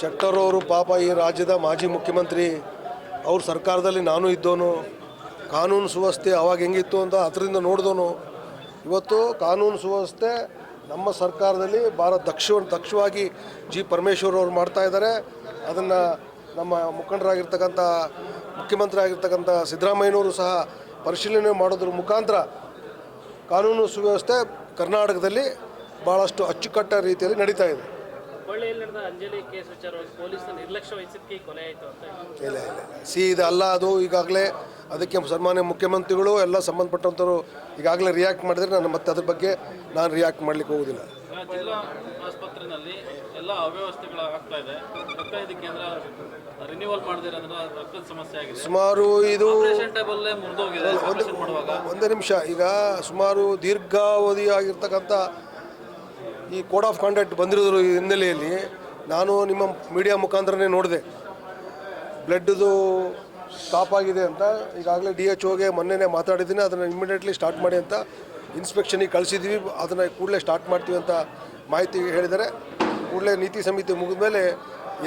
ಶೆಟ್ಟರ್ ಅವರು ಪಾಪ ಈ ರಾಜ್ಯದ ಮಾಜಿ ಮುಖ್ಯಮಂತ್ರಿ, ಅವ್ರ ಸರ್ಕಾರದಲ್ಲಿ ನಾನು ಇದ್ದವನು ಕಾನೂನು ಸುವ್ಯವಸ್ಥೆ ಅವಾಗ ಹೆಂಗಿತ್ತು ಅಂತ ಅದರಿಂದ ನೋಡಿದವನು ಇವತ್ತು ಕಾನೂನು ಸುವ್ಯವಸ್ಥೆ ನಮ್ಮ ಸರ್ಕಾರದಲ್ಲಿ ಭಾಳ ದಕ್ಷ, ದಕ್ಷವಾಗಿ ಜಿ ಪರಮೇಶ್ವರ್ ಅವರು ಮಾಡ್ತಾ ಇದ್ದಾರೆ. ಅದನ್ನು ನಮ್ಮ ಮುಖಂಡರಾಗಿರ್ತಕ್ಕಂಥ, ಮುಖ್ಯಮಂತ್ರಿ ಆಗಿರ್ತಕ್ಕಂಥ ಸಿದ್ದರಾಮಯ್ಯನವರು ಸಹ ಪರಿಶೀಲನೆ ಮಾಡೋದ್ರ ಮುಖಾಂತರ ಕಾನೂನು ಸುವ್ಯವಸ್ಥೆ ಕರ್ನಾಟಕದಲ್ಲಿ ಭಾಳಷ್ಟು ಅಚ್ಚುಕಟ್ಟ ರೀತಿಯಲ್ಲಿ ನಡೀತಾ ಇದೆ. ಕೊಳ್ಳೆಯಲ್ಲಿ ನಡೆದ? ಅಂಜಲಿ ಕೇಸ್ ವಿಚಾರವಾಗಿ ಪೊಲೀಸರ ನಿರ್ಲಕ್ಷ್ಯ ವಹಿಸಿದ್ದಕ್ಕೆ ಕೊಲೆ ಆಯಿತು ಅಂತ ಇಲ್ಲ ಇಲ್ಲ ಸಿ ಇದು ಅಲ್ಲ ಅದು ಈಗಾಗಲೇ ಅದಕ್ಕೆ ಸನ್ಮಾನ್ಯ ಮುಖ್ಯಮಂತ್ರಿಗಳು ಎಲ್ಲ ಸಂಬಂಧಪಟ್ಟಂಥವ್ರು ಈಗಾಗಲೇ ರಿಯಾಕ್ಟ್ ಮಾಡಿದ್ರೆ ನಾನು ಮತ್ತೆ ಅದ್ರ ಬಗ್ಗೆ ನಾನು ರಿಯಾಕ್ಟ್ ಮಾಡ್ಲಿಕ್ಕೆ ಹೋಗೋದಿಲ್ಲ. ಜಿಲ್ಲಾ ಆಸ್ಪತ್ರೆಯಲ್ಲಿ ಎಲ್ಲ ಅವ್ಯವಸ್ಥೆಗಳು ಆಗ್ತಾ ಇದೆ. ರಕ್ತ ಇದು ಕೇಂದ್ರ ರಿನ್ಯೂವಲ್ ಮಾಡದಿರೋದ್ರ ರಕ್ತದ ಸಮಸ್ಯೆ ಆಗಿದೆ. ಸುಮಾರು ಇದು ಒಂದು ಟೇಬಲ್ಲೇ ಮುರಿದೋಗಿದೆ ಆಪರೇಷನ್ ಮಾಡುವಾಗ. ಒಂದೇ ನಿಮಿಷ ಈಗ ಸುಮಾರು ದೀರ್ಘಾವಧಿಯಾಗಿರ್ತಕ್ಕಂಥ ಈ ಕೋಡ್ ಆಫ್ ಕಾಂಡಕ್ಟ್ ಬಂದಿರೋದ್ರ ಹಿನ್ನೆಲೆಯಲ್ಲಿ ನಾನು ನಿಮ್ಮ ಮೀಡಿಯಾ ಮುಖಾಂತರನೇ ನೋಡಿದೆ. ಬ್ಲಡ್ದು ಸ್ಟಾಪ್ ಆಗಿದೆ ಅಂತ ಈಗಾಗಲೇ ಡಿ ಎಚ್ ಓಗೆ ಮೊನ್ನೆನೇ ಮಾತಾಡಿದ್ದೀನಿ. ಅದನ್ನು ಇಮಿಡಿಯೇಟ್ಲಿ ಸ್ಟಾರ್ಟ್ ಮಾಡಿ ಅಂತ ಇನ್ಸ್ಪೆಕ್ಷನಿಗೆ ಕಳಿಸಿದ್ವಿ. ಅದನ್ನು ಕೂಡಲೇ ಸ್ಟಾರ್ಟ್ ಮಾಡ್ತೀವಿ ಅಂತ ಮಾಹಿತಿ ಹೇಳಿದ್ದಾರೆ. ಕೂಡಲೇ ನೀತಿ ಸಮಿತಿ ಮುಗಿದ ಮೇಲೆ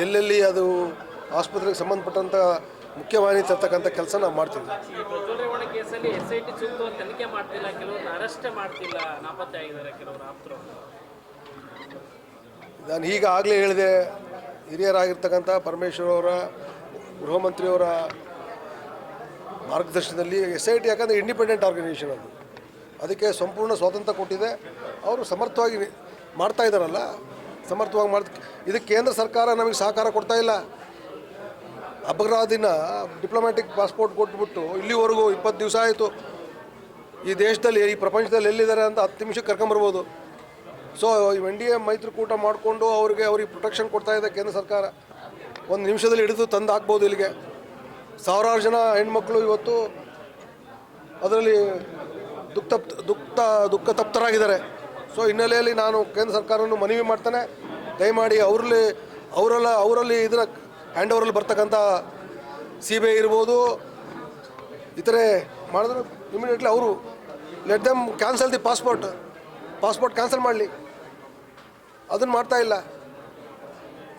ಎಲ್ಲೆಲ್ಲಿ ಅದು ಆಸ್ಪತ್ರೆಗೆ ಸಂಬಂಧಪಟ್ಟಂಥ ಮುಖ್ಯವಾಹಿನಿ ತರ್ತಕ್ಕಂಥ ಕೆಲಸ ನಾವು ಮಾಡ್ತೀವಿ. ಅರೆಸ್ಟ್ ಮಾಡ್ತಿಲ್ಲ. ನಾನು ಈಗ ಆಗಲೇ ಹೇಳಿದೆ, ಹಿರಿಯರಾಗಿರ್ತಕ್ಕಂಥ ಪರಮೇಶ್ವರ ಅವರ ಗೃಹ ಮಂತ್ರಿಯವರ ಮಾರ್ಗದರ್ಶನದಲ್ಲಿ ಎಸ್ ಐ ಟಿ ಯಾಕಂದರೆ ಇಂಡಿಪೆಂಡೆಂಟ್ ಆರ್ಗನೈಸೇಷನ್ ಅದು. ಅದಕ್ಕೆ ಸಂಪೂರ್ಣ ಸ್ವಾತಂತ್ರ್ಯ ಕೊಟ್ಟಿದೆ. ಅವರು ಸಮರ್ಥವಾಗಿ ಮಾಡ್ತಾ ಇದ್ದಾರಲ್ಲ, ಸಮರ್ಥವಾಗಿ ಮಾಡ್ ಇದಕ್ಕೆ ಕೇಂದ್ರ ಸರ್ಕಾರ ನಮಗೆ ಸಹಕಾರ ಕೊಡ್ತಾ ಇಲ್ಲ. ಅಪರಾಧಿನ ಡಿಪ್ಲೊಮ್ಯಾಟಿಕ್ ಪಾಸ್ಪೋರ್ಟ್ ಕೊಟ್ಬಿಟ್ಟು ಇಲ್ಲಿವರೆಗೂ ಇಪ್ಪತ್ತು ದಿವಸ ಆಯಿತು. ಈ ದೇಶದಲ್ಲಿ, ಈ ಪ್ರಪಂಚದಲ್ಲಿ ಎಲ್ಲಿದ್ದಾರೆ ಅಂತ ಹತ್ತು ನಿಮಿಷಕ್ಕೆ ಕರ್ಕೊಂಬರ್ಬೋದು. ಸೊ ಎನ್ ಡಿ ಎ ಮೈತ್ರಿಕೂಟ ಮಾಡಿಕೊಂಡು ಅವ್ರಿಗೆ ಅವ್ರಿಗೆ ಪ್ರೊಟೆಕ್ಷನ್ ಕೊಡ್ತಾ ಇದೆ ಕೇಂದ್ರ ಸರ್ಕಾರ. ಒಂದು ನಿಮಿಷದಲ್ಲಿ ಹಿಡಿದು ತಂದು ಹಾಕ್ಬೋದು ಇಲ್ಲಿಗೆ. ಸಾವಿರಾರು ಜನ ಹೆಣ್ಮಕ್ಳು ಇವತ್ತು ಅದರಲ್ಲಿ ದುಃಖ ದುಃಖ ದುಃಖ ತಪ್ತರಾಗಿದ್ದಾರೆ. ಸೊ ಹಿನ್ನೆಲೆಯಲ್ಲಿ ನಾನು ಕೇಂದ್ರ ಸರ್ಕಾರವನ್ನು ಮನವಿ ಮಾಡ್ತಾನೆ. ದಯಮಾಡಿ ಅವರಲ್ಲಿ, ಅವರೆಲ್ಲ, ಅವರಲ್ಲಿ ಇದರ ಹ್ಯಾಂಡ್ ಓವರಲ್ಲಿ ಬರ್ತಕ್ಕಂಥ ಸಿ ಬಿ ಐ ಇರ್ಬೋದು, ಇತರೆ ಮಾಡಿದ್ರೆ ಇಮಿಡಿಯೇಟ್ಲಿ ಅವರು let them cancel the passport passport cancel ಮಾಡಲಿ. ಅದನ್ನು ಮಾಡ್ತಾ ಇಲ್ಲ.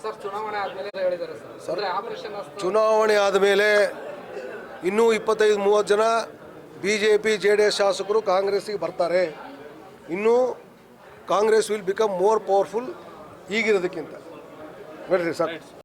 ಸರ್ ಚುನಾವಣೆ ಆದ್ಮೇಲೆ ಇನ್ನೂ ಇಪ್ಪತ್ತೈದು ಮೂವತ್ತು ಜನ B J P J D S ಶಾಸಕರು ಕಾಂಗ್ರೆಸ್ಸಿಗೆ ಬರ್ತಾರೆ. ಇನ್ನೂ Congress will become more powerful ಈಗಿರೋದಕ್ಕಿಂತ. ನೋಡ್ರಿ ಸರ್.